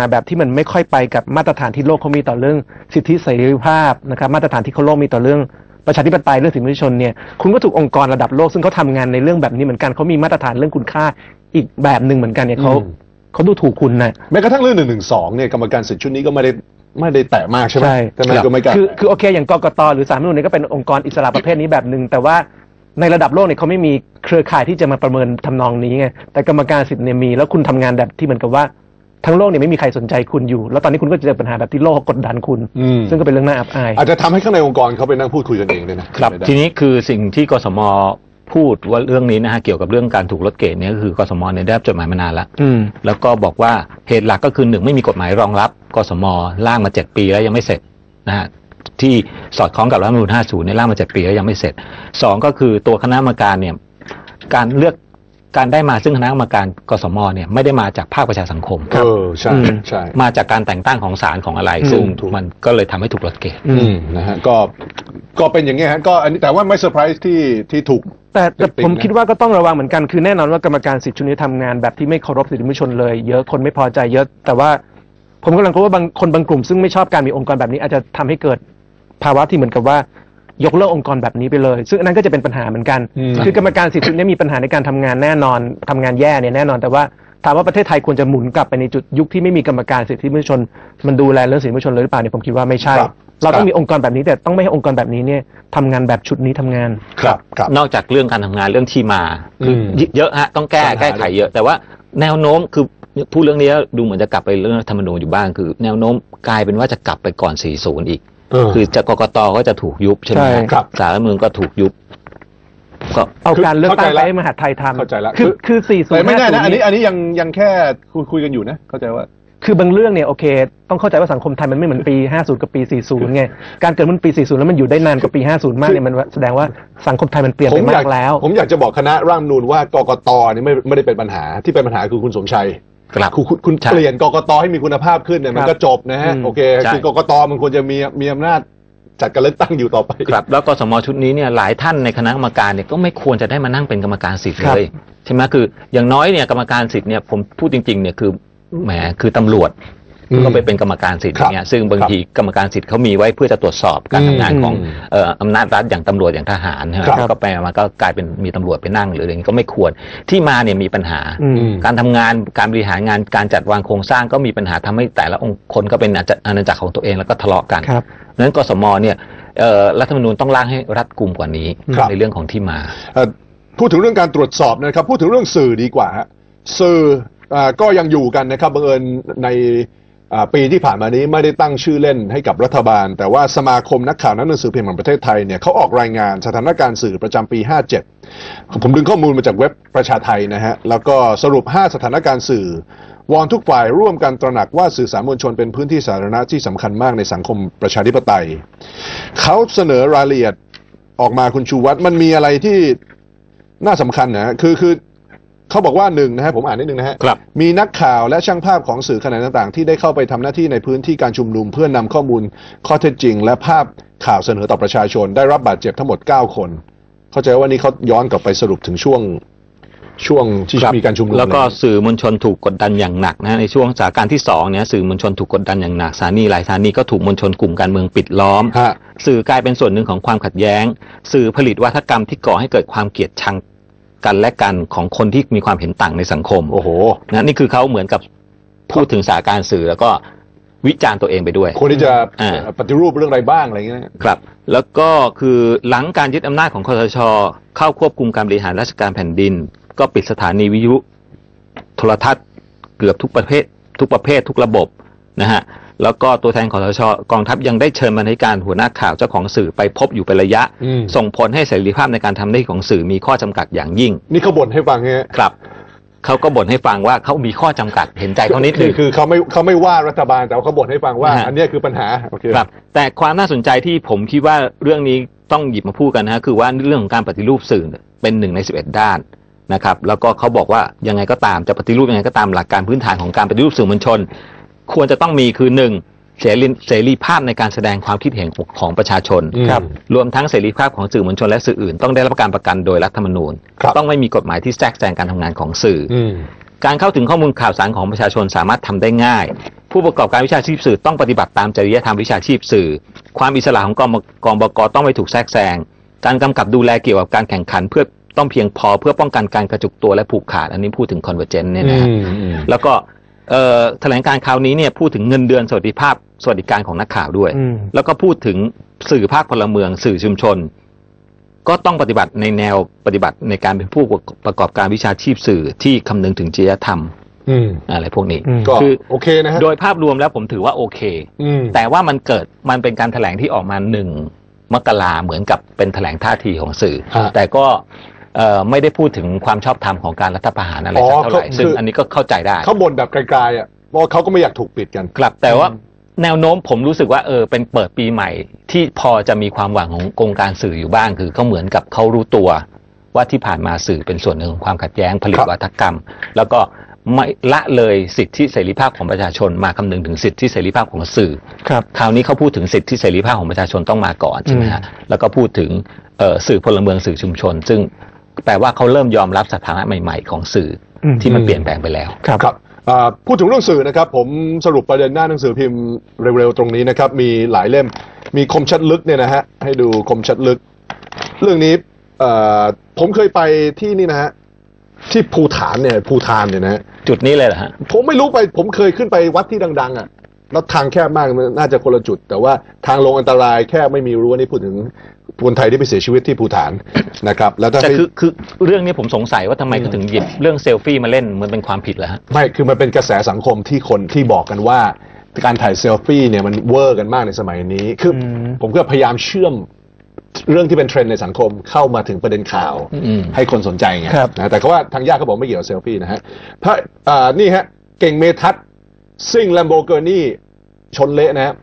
มาแบบที่มันไม่ค่อยไปกับมาตรฐานที่โลกเขามีต่อเรื่อง สิทธิเสรีภาพนะครับมาตรฐานที่เขาโลกมีต่อเรื่องประชาธิปไตยเรื่องสิทธิมนุษยชนเนี่ยคุณก็ถูกองค์กรระดับโลกซึ่งเขาทำงานในเรื่องแบบนี้เหมือนกันเขามีมาตรฐานเรื่องคุณค่าอีกแบบหนึ่งเหมือนกันเนี่ยเขาอืมเขาดูถูกคุณนะแม้กระทั่งเรื่องหนึ่งหนึ่งสองเนี่ยกรรมการสิทธิ์ชุดนี้ก็ไม่ได้ไม่ได้แตะมากใช่ไหมใช่ใช่ไหมก็ไม่กล้าคือคือโอเค อย่างกกตหรือสารรัฐธรรมนูญเนี่ยก็เป็นองค์กรอิสระประเภทนี้แบบหนึ่งแต่ว่าในระดับโลกเนี่ยเขาไม่มีเครือข่ายที่จะมาประเมินทำนองนี้ไงแต่กรรมการสิทธิ์เนี่ยมีแล้วคุณทำงานแบบที่เหมือนกับว่า ทั้งโลกเนี่ยไม่มีใครสนใจคุณอยู่ แล้วตอนนี้คุณก็จะเจอปัญหาแบบที่โลกเขากดดันคุณ อืม ซึ่งก็เป็นเรื่องน่าอับอาย อาจจะทำให้ข้างในองค์กรเขาไปนั่งพูดคุยกันเองเลยนะครับไม่ได้ทีนี้คือสิ่งที่กสมพูดว่าเรื่องนี้นะฮะเกี่ยวกับเรื่องการถูกลดเกรดเนี่ยก็คือกสมเนี่ยได้รับจดหมายมานานแล้วอืม แล้วก็บอกว่าเหตุหลักก็คือหนึ่งไม่มีกฎหมายรองรับกสมร่างมาเจ็ดปีแล้วยังไม่เสร็จนะฮะที่สอดคล้องกับรัฐธรรมนูญ50ในยร่างมาเจ็ดปีแล้วยังไม่เสร็จสองก็คือตัวคณะกรรมการเนี่ยการเลือก การได้มาซึ่งคณะกรรมการกสมเนี่ยไม่ได้มาจากภาคประชาสังคมเออใช่อืมใช่ มาจากการแต่งตั้งของศาลของอะไรอืมซึ่งถูก มันก็เลยทำให้ถูกลดเกรด อือืมมนะฮะก็ก็เป็นอย่างเงี้ยฮะก็อันนี้แต่ว่าไม่เซอร์ไพรส์ที่ที่ถูก แต่แต่ติดๆผมนะ คิดว่าก็ต้องระวังเหมือนกันคือแน่นอนว่ากรรมการสิทธิชุดนี้ทำงานแบบที่ไม่เคารพสิทธิมนุษยชนเลย เยอะคนไม่พอใจเยอะ แต่ว่าผมกำลังกลัวว่าบางคนบางกลุ่มซึ่งไม่ชอบการมีองค์กรแบบนี้อาจจะทำให้เกิดภาวะที่เหมือนกับว่า ยกเลิกองค์กรแบบนี้ไปเลย ซึ่งอันนั้นก็จะเป็นปัญหาเหมือนกันอืมคือกรรมการสิทธิชุดนี้มีปัญหาในการทำงานแน่นอนทำงานแย่เนี่ยแน่นอน แต่ว่าถามว่าประเทศไทยควรจะหมุนกลับไปในจุดยุคที่ไม่มีกรรมการสิทธิมนุษยชน มันดูแลเรื่องสิทธิมนุษยชนเลยหรือเปล่าเนี่ยผมคิดว่าไม่ใช่ ครับ เราต้องมีองค์กรแบบนี้แต่ต้องไม่ให้องค์กรแบบนี้เนี่ยทำงานแบบชุดนี้ทำงาน ครับครับ นอกจากเรื่องการทำงานเรื่องที่มาคืออมเยอะฮะต้องแก้ปัญหา แก้ไขเยอะ แต่ว่าแนวโน้มคือพูดเรื่องนี้แล้วดูเหมือนจะกลับไปเรื่องรัฐธรรมนูญอยู่บ้างคือ แนวโน้มกลายเป็นว่าจะกลับไปก่อน 40 อีกเออ คือจะกกตก็จะถูกยุบใช่ไหมใช่ฮะครับ สารรัฐธรรมนูญก็ถูกยุบ ก็เอาการเลือกตั้งเข้าใจไปละให้มหาดไทยทำเข้าใจละ คือคือคือ40แต่ไม่แน่นะ50อันนี้ อันนี้ยังยังแค่คุยคุยกันอยู่นะ เข้าใจว่า คือบางเรื่องเนี่ยโอเค ต้องเข้าใจว่าสังคมไทยมันไม่เหมือนปี 50 กับปี 40 ไง การเกิดมันปี 40 แล้วมันอยู่ได้นานกว่าปี 50 มากเนี่ยมันแสดงว่าสังคมไทยมันเปลี่ยนผไปมอยามากกแล้ว ผมอยากจะบอกคณะร่างรัฐธรรมนูญว่ากกตนี่ไม่ไม่ได้เป็นปัญหาที่เป็นปัญหาคือคุณสมชัย กลับคุณคุณคุณใช่ เปลี่ยนกกตให้มีคุณภาพขึ้นเนี่ยมันครับก็จบนะฮะ อืมโอเคใช่ คือกกตมันควรจะมีมีอำนาจจัดการเลือกตั้งอยู่ต่อไป ครับแล้วกสมชุดนี้เนี่ยหลายท่านในคณะกรรมการเนี่ยก็ไม่ควรจะได้มานั่งเป็นกรรมการสิทธิ์ครับ เลยใช่ไหมคืออย่างน้อยเนี่ยกรรมการสิทธิ์เนี่ยผมพูดจริงๆเนี่ยคือแหมคือตำรวจอืม ก็ไปเป็นกรรมการสิทธิ์ครับเนี่ยซึ่งบางทีกรรมการสิทธิ์เขามีไว้เพื่อจะตรวจสอบการอืมทำงานของอืมเอ่ออำนาจรัฐอย่างตำรวจอย่างทหารใช่ไหมครับก็ไปมาก็กลายเป็นมีตำรวจไปนั่งหรืออะไรอย่างนี้ก็ไม่ควรที่มาเนี่ยมีปัญหาอืมอืมการทำงานการบริหารงานการจัดวางโครงสร้างก็มีปัญหาทำให้แต่ละองค์คนก็เป็นอาณาจักรอาณาจักรของตัวเองแล้วก็ทะเลาะกันครับนั้นกสมเนี่ยเอ่อรัฐธรรมนูญต้องร่างให้รัดกุมกว่านี้ครับในเรื่องของที่มาเอ่อพูดถึงเรื่องการตรวจสอบนะครับ พูดถึงเรื่องสื่อดีกว่าฮะสื่ออ่าก็ยังอยู่กันนะครับบังเอิญในอ่า ปีที่ผ่านมานี้ไม่ได้ตั้งชื่อเล่นให้กับรัฐบาล แต่ว่าสมาคมนักข่าวนักหนังสือพิมพ์แห่งประเทศไทยเนี่ยเขาออกรายงานสถานการณ์สื่อประจำปี 57 ผมดึงข้อมูลมาจากเว็บประชาไทยนะฮะ แล้วก็สรุป 5 สถานการณ์สื่อ วอนทุกฝ่ายร่วมกันตระหนักว่าสื่อสารมวลชนเป็นพื้นที่สาธารณะที่สำคัญมากในสังคมประชาธิปไตย เขาเสนอรายละเอียดออกมาคุณชูวัตรมันมีอะไรที่น่าสำคัญนะคือคือ เขาบอกว่าหนึ่งนะฮะผมอ่านนิดนึงนะฮะครับ มีนักข่าวและช่างภาพของสื่อขนาดต่างๆ ที่ได้เข้าไปทำหน้าที่ในพื้นที่การชุมนุม เพื่อนำข้อมูลข้อเท็จจริง และภาพข่าวเสนอต่อประชาชน ได้รับบาดเจ็บทั้งหมด 9 คน เข้าใจว่านี่เขาย้อนกลับไปสรุปถึงช่วงช่วงที่ครับมีการชุมนุมแล้วก็เนี่ยสื่อมวลชนถูกกดดันอย่างหนักนะในช่วงสถานการณ์ที่สองเนี่ยสื่อมวลชนถูกกดดันอย่างหนักสถานีหลายสถานีก็ถูกมวลชนกลุ่มการเมืองปิดล้อมฮะสื่อกลายเป็นส่วนหนึ่งของความขัดแย้ง สื่อผลิตวัฒกรรมที่ก่อให้เกิดความเกลียดชัง กันและกันของคนที่มีความเห็นต่างในสังคมโอ้โหนะนี่คือเขาเหมือนกับพูดถึงสถานการณ์สื่อแล้วก็วิจารณ์ตัวเองไปด้วยคนที่จะอ่าปฏิรูปเรื่องอะไรบ้างอะไรอย่างเงี้ยนะครับ แล้วก็คือหลังการยึดอำนาจของคอสช เข้าควบคุมการบริหารราชการแผ่นดิน ก็ปิดสถานีวิทยุโทรทัศน์เกือบทุกประเภททุกประเภททุกระบบ นะฮะแล้วก็ตัวแทนคอสชกองทัพยังได้เชิญบรรณาธิการหัวหน้าข่าวเจ้าของสื่อไปพบอยู่เป็นระยะ อืม ส่งผลให้เสรีภาพในการทำหน้าที่ของสื่อมีข้อจำกัดอย่างยิ่งนี่เขาบ่นให้ฟังฮะครับเขาก็บ่นให้ฟังว่าเขามีข้อจำกัดเห็นใจเขานิดหคืนึอง คือเขาไม่เขาไม่ว่ารัฐบาลแต่ว่าเขาบ่นให้ฟังว่า ฮะ อันเนี้ยคือปัญหาโอเค ครับแต่ความน่าสนใจที่ผมคิดว่าเรื่องนี้ต้องหยิบมาพูดกันนะฮะคือว่าเรื่องของการปฏิรูปสื่อเนี่ยเป็นหนึ่งในสิบเอ็ดด้านนะครับแล้วก็เขาบอกว่ายังไงก็ตามจะปฏิรูปยังไงก็ตามหลักการพื้นฐานของการปฏิรูปสื่อมวลชน ควรจะต้องมีคือหนึ่งเสรีเสรีภาพในการแสดงความคิดเห็นของประชาชนอืมครับ รวมทั้งเสรีภาพของสื่อมวลชนและสื่ออื่น ต้องได้รับการประกันโดยรัฐธรรมนูญครับต้องไม่มีกฎหมายที่แทรกแซงการทำงานของสื่อออืมการเข้าถึงข้อมูลข่าวสารของประชาชนสามารถทำได้ง่าย ผู้ประกอบการวิชาชีพสื่อต้องปฏิบัติตามจริยธรรมวิชาชีพสื่อ ความอิสระของกองกองบกต้องไม่ถูกแทรกแซง การกำกับดูแลเกี่ยวกับการแข่งขันเพื่อต้องเพียงพอเพื่อป้องกันการกระจุกตัวและผูกขาด อันนี้พูดถึง convergence เนี่ยนะฮะอืมอืมแล้วก็เอ่อ แถลงการคราวนี้เนี่ยพูดถึงเงินเดือนสวัสดิภาพสวัสดิการของนักข่าวด้วยอืมแล้วก็พูดถึงสื่อภาคพลเมืองสื่อชุมชน ก็ต้องปฏิบัติในแนวปฏิบัติในการเป็นผู้ประกอบการวิชาชีพสื่อที่คำนึงถึงจริยธรรมอืมอะไรพวกนี้อืมก็คือโอเคนะฮะโดยภาพรวมแล้วผมถือว่าโอเคอืมแต่ว่ามันเกิดมันเป็นการแถลงที่ออกมาหนึ่งมกราเหมือนกับเป็นแถลงท่าทีของสื่อฮะแต่ก็ เอ่อไม่ได้พูดถึงความชอบธรรมของการรัฐประหารอะไรอ๋อสักเท่าไหร่เขาซึ่งคืออัอันนี้ก็เข้าใจได้ เขาบ่นแบบไกลๆอะเพราะเขาก็ไม่อยากถูกปิดกันครับแต่ว่าแนวโน้มผมรู้สึกว่าเออเป็นเปิดปีใหม่ ที่พอจะมีความหวังขององค์การสื่ออยู่บ้าง คือเขาเหมือนกับเขารู้ตัว ว่าที่ผ่านมาสื่อเป็นส่วนหนึ่งของความขัดแย้งผลิตครับวัฒกรรม แล้วก็ไม่ละเลยสิทธิเสรีภาพของประชาชนมาคำนึงถึงสิทธิเสรีภาพของสื่อครับคราวนี้เขาพูดถึงสิทธิเสรีภาพของประชาชนต้องมาก่อนใช่ไหมฮะแล้วก็พูดถึงเอ่อสื่อพลเมืองสื่อชุมชน ซึ่ง แปลว่าเขาเริ่มยอมรับสถานะใหม่ ๆ ของสื่ออมที่มันเปลี่ยนแปลงไปแล้ว ครับครับอ่าพูดถึงเรื่องสื่อนะครับ ผมสรุปประเด็นหน้าหนังสือพิมพ์เร็วๆตรงนี้นะครับ มีหลายเล่มมีคมชัดลึกเนี่ยนะฮะให้ดูคมชัดลึก เรื่องนี้เอ่อผมเคยไปที่นี่นะฮะที่ภูฐานเนี่ยภูฐานเนี่ยนะฮะจุดนี้เลยเหรอฮะผมไม่รู้ไปผมเคยขึ้นไปวัดที่ดัง ๆ อะ แล้วทางแคบมากน่าจะคนละจุด แต่ว่าทางลงอันตรายแค่ไม่มีรั้วนี่พูดถึงคนไทยที่ไปเสียชีวิตที่ภูฐานนะครับ แล้วถ้าแต่ให้คือคือเรื่องนี้ผมสงสัยว่าทำไมเขาถึงหยิบเรื่องเซลฟี่มาเล่นมันเป็นความผิดเหรอฮะไม่คือมันเป็นกระแสสังคมที่คนที่บอกกันว่า การถ่ายเซลฟี่เนี่ยมันเวอร์กันมากในสมัยนี้คืออมผมก็พยายามเชื่อมเรื่องที่เป็นเทรนด์ในสังคมเข้ามาถึงประเด็นข่าวอืมให้คนสนใจไงครับนะแต่เขาว่าทางญาติเขาบอกไม่เกี่ยวกับเซลฟี่นะฮะพระอ่านี่ฮะเก่งเมทัศน์ ซิ่งแลมโบเกอร์นี่ชนเละนะฮะ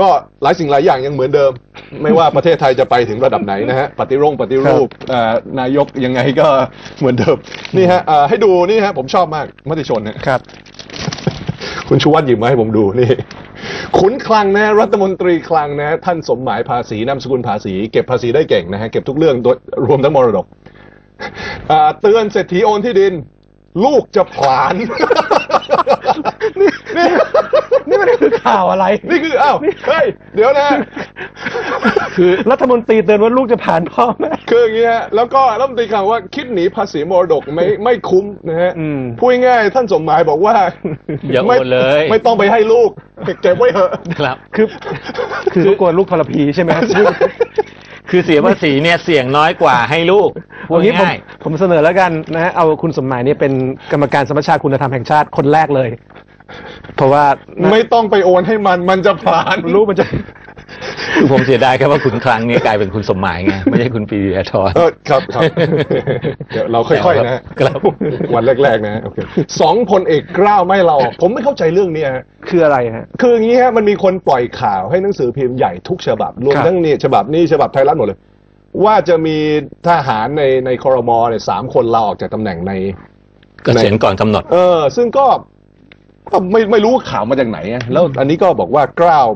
ก็หลายสิ่งหลายอย่างยังเหมือนเดิม ไม่ว่าประเทศไทยจะไปถึงระดับไหนนะฮะปฏิรงปฏิรูปเอ่อนายกยังไงก็เหมือนเดิมนี่ฮะอ่าให้ดูนี่ฮะผมชอบมากมติชนฮะครับ คุณชูวัฒน์หยิบมาให้ผมดูนี่ ขุนคลังนะ รัฐมนตรีคลังนะ ท่านสมหมายภาษีนามสกุลภาษี เก็บภาษีได้เก่งนะฮะเก็บทุกเรื่องโดยรวมทั้งมรดกอ่าเตือนเศรษฐีโอนที่ดิน ลูกจะผลาญนี่นี่นี่มันคือข่าวอะไร นี่คืออ้าวเฮ้ยเดี๋ยวนะ คือรัฐมนตรีเตือนว่าลูกจะผ่านพ่อแม่คืออย่างเงี้ยแล้วก็รัฐมนตรีคลังว่าคิดหนีภาษีมรดกไม่ไม่คุ้มนะฮะอืมพูดง่ายๆท่านสมหมายบอกว่าอย่าโอนไม่เลย ไม่ต้องไปให้ลูกเก็บไว้เถอะครับ คือ คือเขากลัวลูกทรพีใช่ไหม คือเสียภาษีเนี่ยเสี่ยงน้อยกว่าให้ลูกพูดวันนี้ผมง่ายผมเสนอแล้วกันนะฮะเอาคุณสมหมายเนี่ยเป็นกรรมการสมัชชาคุณธรรมแห่งชาติคนแรกเลย เพราะว่า ไม่ต้องไปโอนให้มันมันจะผ่านลูกมันจะคือ ผมเสียดายแค่ว่าขุนคลังเนี่ยกลายเป็นคุณสมหมายไงไม่ใช่คุณปรีดีอาทรเออครับครับเดี๋ยวเราค่อยๆนะฮะครับวันแรกๆนะฮะโอเคสองพลเอกกล้าวไม่เราออกผมไม่เข้าใจเรื่องเนี้ยฮะคืออะไรฮะคืออย่างนี้ฮะมันมีคนปล่อยข่าวให้หนังสือพิมพ์ใหญ่ทุกฉบับรวมครับทั้งนี่ฉบับนี้ฉบับไทยรัฐหมดเลย ว่าจะมีทหารในในคอรมอเนี่ยสามคนลาออกจากตำแหน่งในเกษียณก่อนกำหนด เออ ซึ่งก็ ก็ไม่ไม่รู้ว่าข่าวมาจากไหนอะแล้วอันนี้ก็บอกว่ากล้าว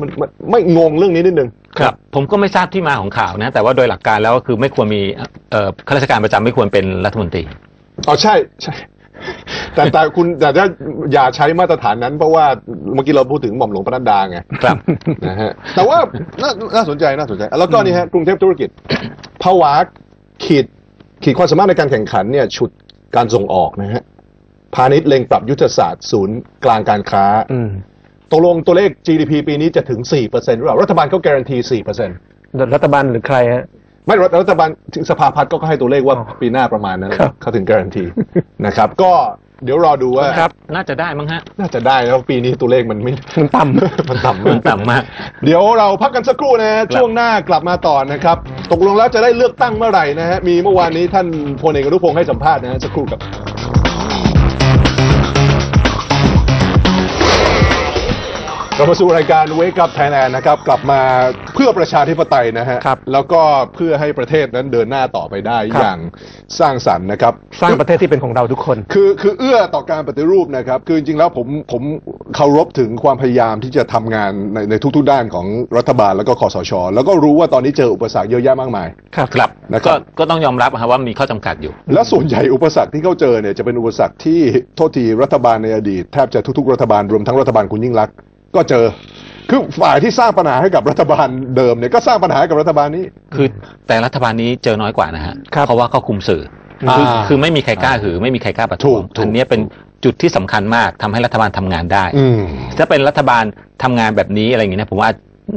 มันมันไม่งงเรื่องนี้นิดนึง ครับผมก็ไม่ทราบที่มาของข่าวนะ แต่ว่าโดยหลักการแล้วก็คือไม่ควรมีเอ่อข้าราชการประจำไม่ควรเป็นรัฐมนตรี อ๋อใช่ใช่ แต่แต่คุณแต่ถ้าอย่าใช้มาตรฐานนั้น เพราะว่าเมื่อกี้เราพูดถึงหม่อมหลวงปนัดดาไงครับ นะฮะแต่ว่าน่าน่าสนใจน่าสนใจ แล้วก็นี่ฮะกรุงเทพธุรกิจภาวะขีดขีดความสามารถในการแข่งขันเนี่ย ฉุดการส่งออกนะฮะ พาณิชย์เล็งปรับยุทธศาสตร์ศูนย์กลางการค้าอืมตกลงตัวเลข GDP ปีนี้จะถึง 4%หรือเปล่า รัฐบาลก็การันตี 4%รัฐบาลหรือใครฮะ ไม่รัฐรัฐบาลถึงสภาพัฒน์ก็ให้ตัวเลขว่าอ๋อปีหน้าประมาณนั้นครับ เขาถึงการันตี นะครับ ก็เดี๋ยวรอดูว่าครับ น่าจะได้มั้งฮะ น่าจะได้แล้วปีนี้ตัวเลขมันไม่ มันต่ำ มันต่ำมัมานกต่ำมาก เดี๋ยวเราพักกันสักครู่นะฮะช่วงหน้ากลับมาต่อนะครับ ตกลงแล้วจะได้เลือกตั้งเมื่อไหร่นะฮะมีเมื่อวานนี้ท่านพลเอกอนุพงศ์ให้สัมภาษณ์นะฮะสักครู่กับ เรามาสู่รายการ Wake Up Thailand นะครับ กลับมาเพื่อประชาธิปไตยนะฮะ ครับแล้วก็เพื่อให้ประเทศนั้นเดินหน้าต่อไปได้ครับ อย่างสร้างสรรค์นะครับ สร้างประเทศที่เป็นของเราทุกคน คือคือเอื้อต่อการปฏิรูปนะครับ คือจริงๆแล้วผมผมเคารพถึงความพยายามที่จะทำงานในในทุกๆด้านของรัฐบาลแล้วก็คอสช แล้วก็รู้ว่าตอนนี้เจออุปสรรคเยอะแยะมากมาย ครับ ครับนะครับ ก็ก็ต้องยอมรับนะครับว่ามีข้อจำกัดอยู่ และส่วนใหญ่อุปสรรคที่เขาเจอเนี่ยจะเป็นอุปสรรคที่โทษทีรัฐบาลในอดีตแทบจะทุกๆรัฐบาลรวมทั้งรัฐบาลคุณยิ่งรักษณ์ ก็เจอ คือฝ่ายที่สร้างปัญหาให้กับรัฐบาลเดิมเนี่ยก็สร้างปัญหาให้กับรัฐบาลนี้ คือแต่รัฐบาลนี้เจอน้อยกว่านะฮะครับเพราะว่าเขาคุมสื่อออ่าคือคือไม่มีใครกล้าหือ ไม่มีใครกล้าประถูท้วกงถูก อันเนี้ยเป็นจุดที่สำคัญมากทำให้รัฐบาลทำงานได้ อืม ถ้าเป็นรัฐบาลทำงานแบบนี้อะไรอย่างเงี้ยนะผมว่า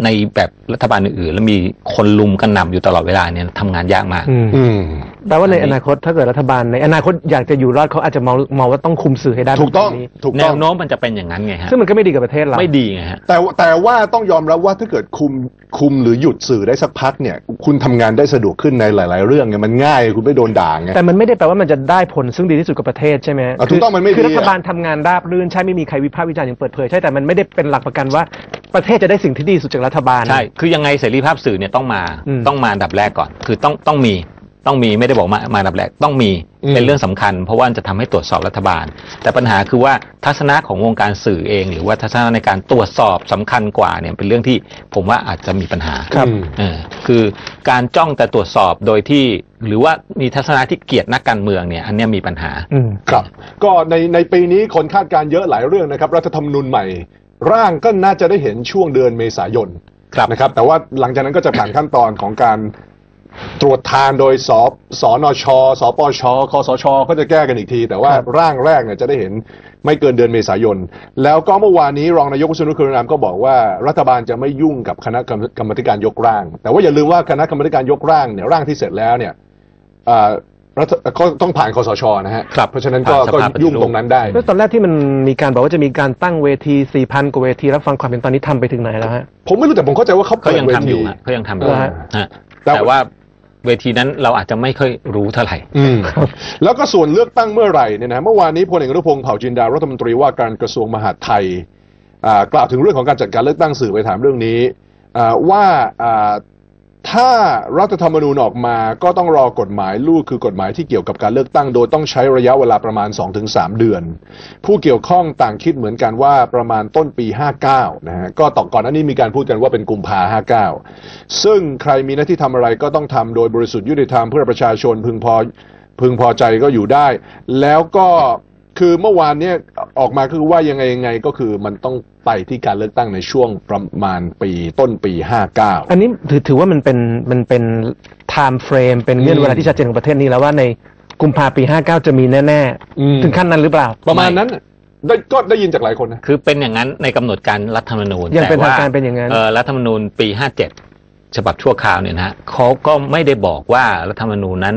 ในแบบรัฐบาลอื่นๆแล้วมีคนลุมกันหนำอยู่ตลอดเวลาเนี่ยทำงานยากมาก อืม อืม แปลว่าในอนาคตถ้าเกิดรัฐบาลในอนาคตอยากจะอยู่รอดเขาอาจจะมองมองว่าต้องคุมสื่อให้ได้ถูกต้องแบบนี้ถูกแนต้อง วโน้มมันจะเป็นอย่างนั้นไงฮะซึ่งมันก็ไม่ดีกับประเทศเรา ไม่ดีไงฮะ แต่ว่าแต่ว่าต้องยอมรับว่าถ้าเกิดคุมคุมหรือหยุดสื่อได้สักพักเนี่ยคุณทำงานได้สะดวกขึ้นในหลาย ๆ เรื่องไงมันง่ายคุณไม่โดนด่าไง แต่มันไม่ได้แปลว่ามันจะได้ผลซึ่งดีที่สุดกับประเทศใช่ไหมอะถูกต้องมันไม่ดี คือรัฐบาลทำงานราบรื่นใช่ไม่มีใครวิพากษ์วิจารณ์อย่างเปิดเผยใช่แต่มันไม่ได้เป็นหลักประกันว่าประเทศจะได้สิ่งที่ดีที่สุดจากรัฐบาล ใช่ คือยังไงเสรีภาพสื่อเนี่ยต้องมา อืม ต้องมาอันดับแรกก่อน คือต้องต้องมี ต้องมีไม่ได้บอกมามาอันดับแรกต้องมีอืมเป็นเรื่องสำคัญ เพราะว่าจะทำให้ตรวจสอบรัฐบาล แต่ปัญหาคือว่าทัศนะของวงการสื่อเอง หรือว่าทัศนะในการตรวจสอบสำคัญกว่าเนี่ยเป็นเรื่องที่ผมว่าอาจจะมีปัญหาครับอืมเออคือการจ้องแต่ตรวจสอบโดยที่หรือว่ามีทัศนะที่เกลียดนักการเมืองเนี่ยอันเนี้ยมีปัญหาอืมครับ ก็ในในปีนี้คนคาดการณ์เยอะหลายเรื่องนะครับ รัฐธรรมนูญใหม่ ร่างก็น่าจะได้เห็นช่วงเดือนเมษายนครับนะครับแต่ว่าหลังจากนั้นก็จะผ่านขั้นตอนของการ ตรวจทานโดยสสนช สปชคสช ก็จะแก้กันอีกที แต่ว่าครับร่างแรกเนี่ยจะได้เห็นไม่เกินเดือนเมษายน แล้วก็เมื่อวานนี้รองนายกวิษณุเครืองามก็บอกว่ารัฐบาลจะไม่ยุ่งกับคณะกรรมกรรมาธิการยกร่าง แต่ว่าอย่าลืมว่าคณะกรรมาธิการยกร่างเนี่ยร่างที่เสร็จแล้วเนี่ยอ่ารัฐก็ต้องผ่านคสชนะฮะครับเพราะฉะนั้นก็ผ่านสก็ภาปฏิรูปยุ่งตรงนั้นได้แล้วตอนแรกที่มันมีการบอกว่าจะมีการตั้งเวที4,000กว่าเวทีรับฟังความเห็นตอนนี้ทำไปถึงไหนแล้วฮะผมไม่รู้แต่ผมเข้าใจว่าเขาเขาเปิดยังเวทำอทียู่ฮะเขายังทำอยู่เหรอฮะฮะแต่แต่ว่า เวทีนั้นเราอาจจะไม่ค่อยรู้เท่าไหร่ อืมแล้วก็ส่วนเลือกตั้งเมื่อไหร่เนี่ยนะเมื่อวานนี้พลเอกอนุพงศ์เผ่าจินดารัฐมนตรีว่าการกระทรวงมหาดไทยอ่ากล่าวถึงเรื่องของการจัดการเลือกตั้งสื่อไปถามเรื่องนี้อ่าว่าอ่า ถ้ารัฐธรรมนูญออกมาก็ต้องรอกฎหมายลูกคือกฎหมายที่เกี่ยวกับการเลือกตั้ง โดยต้องใช้ระยะเวลาประมาณ 2-3 เดือน ผู้เกี่ยวข้องต่างคิดเหมือนกันว่าประมาณต้นปี 59 นะฮะก็ต่อก่อนหน้านี้มีการพูดกันว่าเป็นกุมภา59 ซึ่งใครมีหน้าที่ทำอะไรก็ต้องทำโดยบริสุทธิ์ยุติธรรมเพื่อประชาชนพึงพอพึงพอใจก็อยู่ได้ แล้วก็ คือเมื่อวานเนี่ยออกมาคือว่ายังไงยังไงก็คือมันต้องไปที่การเลือกตั้งในช่วงประมาณปีต้นปี 59 อันนี้ถือถือว่ามันเป็นมันเป็น time frame เป็นเงื่อนเวลาที่ชัดเจนของประเทศนี้แล้วว่าในกุมภาปี 59 จะมีแน่อืมๆถึงขั้นนั้นหรือเปล่า ประมาณนั้นน่ะได้ก็ได้ยินจากหลายคนนะ คือเป็นอย่างนั้นในกำหนดการรัฐธรรมนูญยังเป็นแต่ว่ทางการเป็นอย่างนั้นเรัฐธรรมนูญปี 57 ฉบับชั่วคราวเนี่ยนะฮะเขาก็ไม่ได้บอกว่ารัฐธรรมนูญนั้น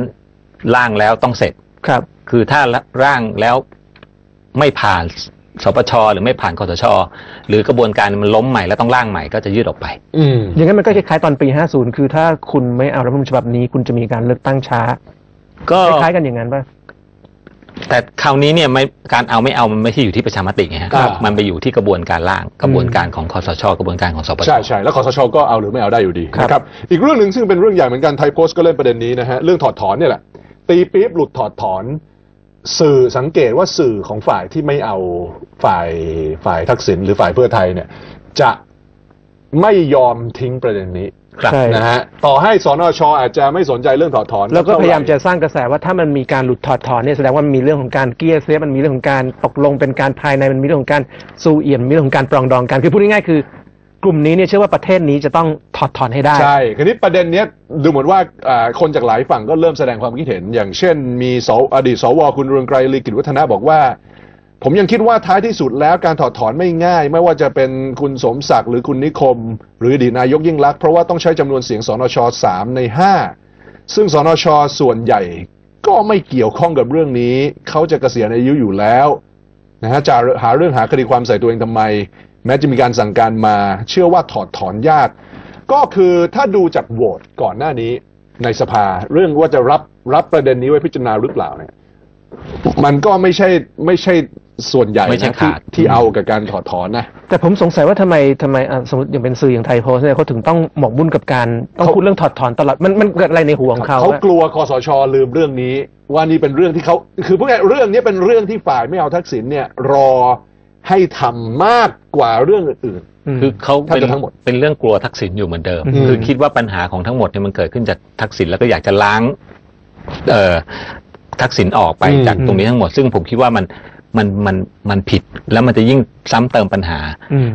ร่างแล้วต้องเสร็จครับ คือถ้าร่างแล้ว ไม่ผ่านสปชหรือไม่ผ่านคอสช หรือกระบวนการมันล้มใหม่แล้วต้องร่างใหม่ก็จะยืดออกไป อืมอย่างนั้นมันก็คล้ายๆตอนปี 50 คือถ้าคุณไม่เอารัฐธรรมนูญฉบับนี้ คุณจะมีการเลือกตั้งช้า ก็คล้ายๆกันอย่างนั้นป่ะแต่คราวนี้เนี่ยไม่การเอาไม่เอามันไม่ใช่อยู่ที่ประชามติไงฮะครับมันไปอยู่ที่กระบวนการร่างกระบวนการของคอสช กระบวนการของสปชใช่ใช่แล้วคอสช ก็เอาหรือไม่เอาได้อยู่ดีครับนะครับอีกเรื่องหนึ่งซึ่งเป็นเรื่องใหญ่เหมือนกันไทยโพสต์ก็เล่นประเด็นนี้นะฮะเรื่องถอดถอนเนี่ยแหละตีปี๊บหลุดถอดถอน สื่อสังเกตว่าสื่อของฝ่ายที่ไม่เอาฝ่ายฝ่ายทักษิณหรือฝ่ายเพื่อไทยเนี่ย จะไม่ยอมทิ้งประเด็นนี้ครับใช่นะฮะต่อให้สนชอาจจะไม่สนใจเรื่องถอดถอน แล้วก็พยายามจะเท่ไหร่สร้างกระแสว่าถ้ามันมีการหลุดถอดถอนเนี่ยแสดงว่ามันมีเรื่องของการเกลี้ยเสียมันมีเรื่องของการตกลงเป็นการภายในมันมีเรื่องของการซูเอียนมีเรื่องของการปรองดองกันคือพูดง่ายๆคือ กลุ่มนี้เนี่ยเชื่อว่าประเทศนี้จะต้องถอดถอนให้ได้ ใช่คราวนี้ประเด็นเนี้ยดูเหมือนว่าอ่าคนจากหลายฝั่งก็เริ่มแสดงความคิดเห็น อย่างเช่น มีสออดีตสวคุณเรืองไกรลีกิจวัฒนะบอกว่า ผมยังคิดว่าท้ายที่สุดแล้วการถอดถอนไม่ง่าย ไม่ว่าจะเป็นคุณสมศักดิ์หรือคุณนิคม หรืออดีตนายกยิ่งลักษณ์เพราะว่าต้องใช้จำนวนเสียงสนชสามในห้าซึ่งสนชส่วนใหญ่ก็ไม่เกี่ยวข้องกับเรื่องนี้ เขาจะเกษียณอายุอยู่แล้วนะฮะจะหาเรื่องหาคดีความใส่ตัวเองทำไม แม้จะมีการสั่งการมาเชื่อว่าถอดถอนยาก ก็คือถ้าดูจากโหวตก่อนหน้านี้ในสภา เรื่องว่าจะรับรับประเด็นนี้ไว้พิจารณาหรือเปล่าเนี่ยมันก็ไม่ใช่ไม่ใช่ส่วนใหญ่ไม่ใช่นะที่ขาด ที่เอากับการถอดถอนนะ แต่ผมสงสัยว่าทำไมทำไมอะสมมติอย่างเป็นสื่ออย่างไทยโพสต์เนี่ยเขาถึงต้องหมกมุ่นกับการต้องเขา พูดเรื่องถอดถอนตลอดมันมันเกิดอะไรในหัวของเขาเขาอะ กลัวคอสชลืมเรื่องนี้ ว่านี่เป็นเรื่องที่เขาคือพวกนี้เรื่องนี้เป็นเรื่องที่ฝ่ายไม่เอาทักษิณเนี่ยรอ ให้ทำมากกว่าเรื่องอื่นมคือเขาแทบเป็นจะทั้งหมด เป็นเรื่องกลัวทักษิณอยู่เหมือนเดิม อืม คือคิดว่าปัญหาของทั้งหมดเนี่ยมันเกิดขึ้นจากทักษิณแล้วก็อยากจะล้าง เอ่อทักษิณออกไปอืม จากตรงนี้ทั้งหมด ซึ่งผมคิดว่ามันมันมันมันผิด แล้วมันจะยิ่งซ้ำเติมปัญหา อืม